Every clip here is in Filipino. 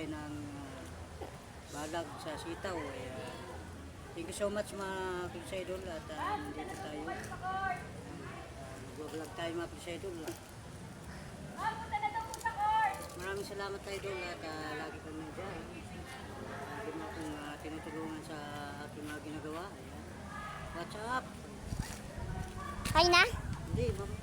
magbigay ng ah, balag sa sitaw. Eh, ah, thank you so much mga Pilsa Idol at ah, nandito tayo. Uh, Nag-vlog tayo mga Pilsa Idol. Maraming salamat Idol at ah, lagi kang nandiyan. Lagi mo akong ah, tinutulungan sa aking mga ginagawa. Ayan. What's up? Hay na? Hindi, mamaya.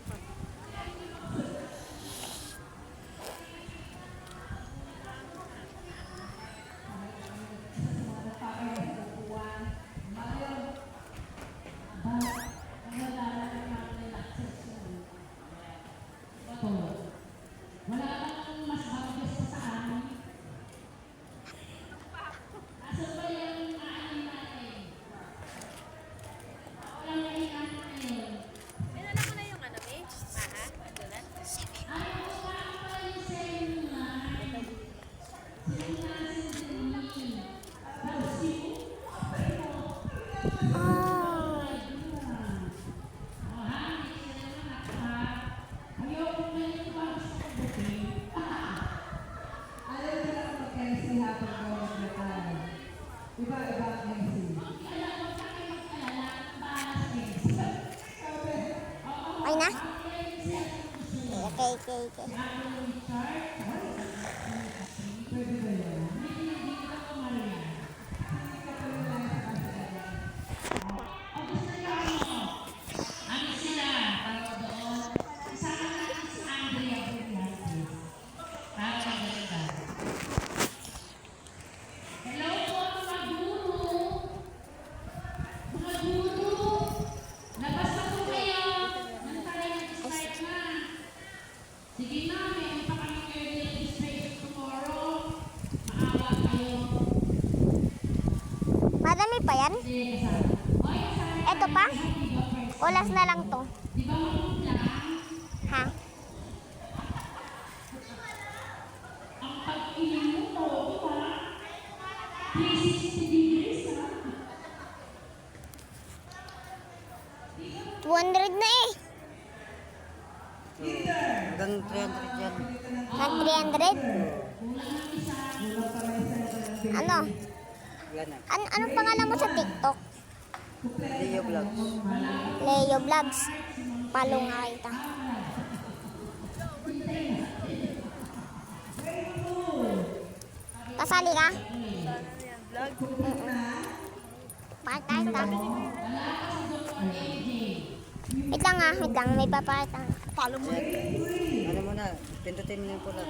Iba-iba ang MC. Ay na? Okay, okay, okay. Madami pa yan? Ito pa? Ulas na lang to. Ha? Two hundred na eh. Hanggang 300 yan. Nag 300? Ano? Na. An anong pangalan mo sa TikTok? Leo Vlogs. Leo Vlogs. Follow nga kita. Kasali ka? Vlog? Pakita kita. Wait lang ah, wait lang. May papakita. Follow mo. Ano mo na, pindutin mo yung pula.